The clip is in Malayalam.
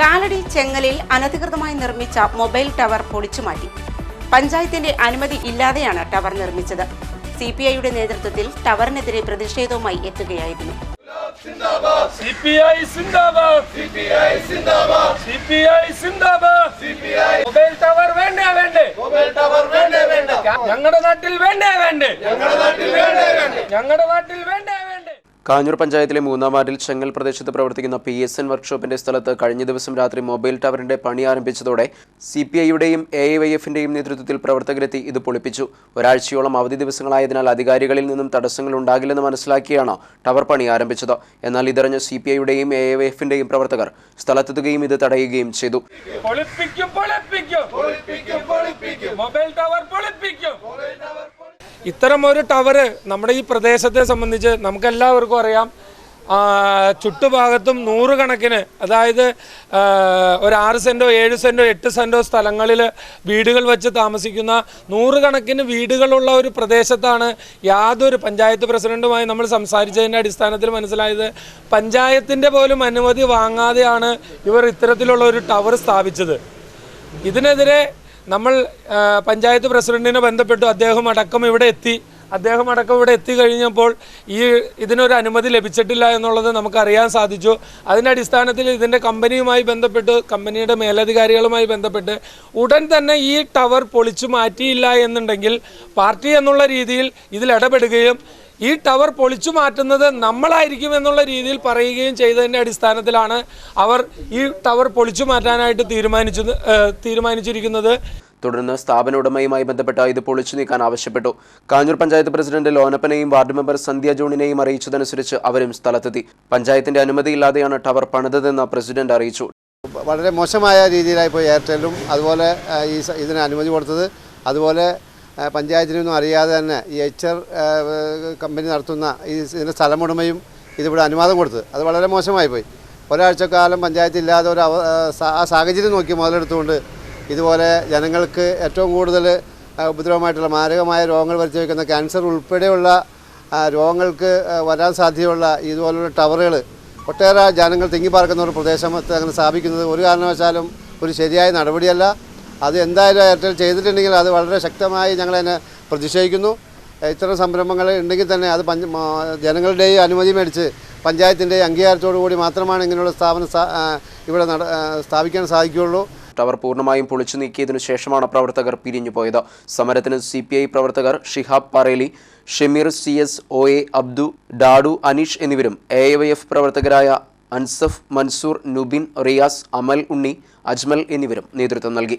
കാലടി ചെങ്ങലിൽ അനധികൃതമായി നിർമ്മിച്ച മൊബൈൽ ടവർ പൊളിച്ചുമാറ്റി. പഞ്ചായത്തിന്റെ അനുമതി ഇല്ലാതെയാണ് ടവർ നിർമ്മിച്ചത്. സി പി ഐയുടെ നേതൃത്വത്തിൽ ടവറിനെതിരെ പ്രതിഷേധവുമായി എത്തുകയായിരുന്നു. സിപിഐ സിന്ദാബാദ്. സിപിഐ സിന്ദാബാദ്. സിപിഐ സിന്ദാബാദ്. സിപിഐ. മൊബൈൽ ടവർ വേണ്ടേ വേണ്ടേ? മൊബൈൽ ടവർ വേണ്ടേ വേണ്ട? ഞങ്ങളുടെ നാട്ടിൽ വേണ്ടേ വേണ്ടേ? ഞങ്ങളുടെ നാട്ടിൽ വേണ്ടേ വേണ്ടേ? ഞങ്ങളുടെ നാട്ടിൽ വേണ്ടേ കാഞ്ഞൂർ പഞ്ചായത്തിലെ മൂന്നാം വാർഡിൽ ചെങ്ങൽ പ്രദേശത്ത് പ്രവർത്തിക്കുന്ന പി എസ് എൻ വർക്ക്ഷോപ്പിന്റെ സ്ഥലത്ത് കഴിഞ്ഞ ദിവസം രാത്രി മൊബൈൽ ടവറിന്റെ പണി ആരംഭിച്ചതോടെ സി പി ഐയുടെയും എ ഐ വൈ എഫിന്റെയും നേതൃത്വത്തിൽ പ്രവർത്തകരെത്തി ഇത് പൊളിപ്പിച്ചു. ഒരാഴ്ചയോളം അവധി ദിവസങ്ങളായതിനാൽ അധികാരികളിൽ നിന്നും തടസ്സങ്ങൾ ഉണ്ടാകില്ലെന്ന് മനസ്സിലാക്കിയാണ് ടവർ പണി ആരംഭിച്ചത്. എന്നാൽ ഇതറിഞ്ഞ സി പി ഐയുടെയും എ ഐ വൈ എഫിന്റെയും പ്രവർത്തകർ സ്ഥലത്തെത്തുകയും ഇത് തടയുകയും ചെയ്തു. പൊളിപ്പിക്കും പൊളിപ്പിക്കും. പൊളിപ്പിക്കും പൊളിപ്പിക്കും. മൊബൈൽ ടവർ പൊളിപ്പിക്കും. ഇത്തരം ഒരു ടവർ നമ്മുടെ ഈ പ്രദേശത്തെ സംബന്ധിച്ച് നമുക്കെല്ലാവർക്കും അറിയാം. ചുറ്റുഭാഗത്തും നൂറുകണക്കിന് അതായത് ഒരു ആറ് സെന്റോ ഏഴ് സെന്റോ എട്ട് സെന്റോ സ്ഥലങ്ങളിൽ വീടുകൾ വെച്ച് താമസിക്കുന്ന നൂറുകണക്കിന് വീടുകളുള്ള ഒരു പ്രദേശത്താണ് യാതൊരു പഞ്ചായത്ത് പ്രസിഡന്റുമായി നമ്മൾ സംസാരിച്ചതിന്റെ അടിസ്ഥാനത്തിൽ മനസ്സിലായത്. പഞ്ചായത്തിന്റെ പോലും അനുമതി വാങ്ങാതെയാണ് ഇവർ ഇത്തരത്തിലുള്ള ഒരു ടവർ സ്ഥാപിച്ചത്. ഇതിനെതിരെ നമ്മൾ പഞ്ചായത്ത് പ്രസിഡന്റിനെ ബന്ധപ്പെട്ടു അദ്ദേഹം അടക്കം ഇവിടെ എത്തി. അദ്ദേഹം അടക്കം ഇവിടെ എത്തിക്കഴിഞ്ഞപ്പോൾ ഈ ഇതിനൊരു അനുമതി ലഭിച്ചിട്ടില്ല എന്നുള്ളത് നമുക്കറിയാൻ സാധിച്ചു. അതിന്റെ അടിസ്ഥാനത്തിൽ ഇതിന്റെ കമ്പനിയുമായി ബന്ധപ്പെട്ട് കമ്പനിയുടെ മേലധികാരികളുമായി ബന്ധപ്പെട്ട് ഉടൻ തന്നെ ഈ ടവർ പൊളിച്ചു മാറ്റിയില്ല എന്നുണ്ടെങ്കിൽ പാർട്ടി എന്നുള്ള രീതിയിൽ ഇതിൽ ഇടപെടുകയും ഈ ടവർ പൊളിച്ചു മാറ്റുന്നത് നമ്മളായിരിക്കും എന്നുള്ള രീതിയിൽ പറയുകയും ചെയ്തതിന്റെ അടിസ്ഥാനത്തിലാണ് അവർ ഈ ടവർ പൊളിച്ചു മാറ്റാനായിട്ട് തീരുമാനിച്ചത് തീരുമാനിച്ചിരിക്കുന്നത്. തുടർന്ന് സ്ഥാപന ഉടമയുമായി ബന്ധപ്പെട്ട ഇത് പൊളിച്ചു നീക്കാൻ ആവശ്യപ്പെട്ടു. കാഞ്ഞൂർ പഞ്ചായത്ത് പ്രസിഡന്റ് ലോനപ്പനെയും വാർഡ് മെമ്പർ സന്ധ്യ ജോണിനെയും അറിയിച്ചതനുസരിച്ച് അവരും സ്ഥലത്തെത്തി. പഞ്ചായത്തിന്റെ അനുമതിയില്ലാതെയാണ് ടവർ പണിതതെന്ന് പ്രസിഡന്റ് അറിയിച്ചു. വളരെ മോശമായ രീതിയിലായി പോയി എയർടെല്ലും അതുപോലെ ഈ ഇതിന് അനുമതി കൊടുത്തത് അതുപോലെ പഞ്ചായത്തിനൊന്നും അറിയാതെ തന്നെ ഈ എച്ച് ആർ കമ്പനി നടത്തുന്ന ഈ ഇതിന്റെ സ്ഥലമുടമയും ഇതിവിടെ അനുവാദം കൊടുത്തത്. അത് വളരെ മോശമായി പോയി. ഒരാഴ്ചക്കാലം പഞ്ചായത്തില്ലാതെ ഒരു ആ സാഹചര്യം നോക്കി മുതലെടുത്തുകൊണ്ട് ഇതുപോലെ ജനങ്ങൾക്ക് ഏറ്റവും കൂടുതൽ ഉപദ്രവമായിട്ടുള്ള മാരകമായ രോഗങ്ങൾ വരുത്തി വയ്ക്കുന്ന ക്യാൻസർ ഉൾപ്പെടെയുള്ള രോഗങ്ങൾക്ക് വരാൻ സാധ്യതയുള്ള ഇതുപോലുള്ള ടവറുകൾ ഒട്ടേറെ ജനങ്ങൾ തിങ്ങിപ്പാർക്കുന്ന ഒരു പ്രദേശത്ത് അങ്ങനെ സ്ഥാപിക്കുന്നത് ഒരു കാരണവശാലും ഒരു ശരിയായ നടപടിയല്ല. അത് എന്തായാലും എയർടെൽ ചെയ്തിട്ടുണ്ടെങ്കിൽ അത് വളരെ ശക്തമായി ഞങ്ങളതിനെ പ്രതിഷേധിക്കുന്നു. ഇത്തരം സംരംഭങ്ങൾ ഉണ്ടെങ്കിൽ തന്നെ അത് പഞ്ച ജനങ്ങളുടെയും അനുമതി മേടിച്ച് പഞ്ചായത്തിന്റെയും അംഗീകാരത്തോടു കൂടി മാത്രമാണ് ഇങ്ങനെയുള്ള സ്ഥാപനം ഇവിടെ നട സ്ഥാപിക്കാൻ സാധിക്കുകയുള്ളൂ. ടവർ പൂർണമായും പൊളിച്ചു നീക്കിയതിനു ശേഷമാണ് പ്രവർത്തകർ പിരിഞ്ഞുപോയത്. സമരത്തിന് സി പ്രവർത്തകർ Shihab Pareli Shameer C S O A Abdu Dadu Anish എന്നിവരും എ പ്രവർത്തകരായ അൻസഫ് മൻസൂർ നുബിൻ റിയാസ് അമൽ ഉണ്ണി അജ്മൽ എന്നിവരും നേതൃത്വം നൽകി.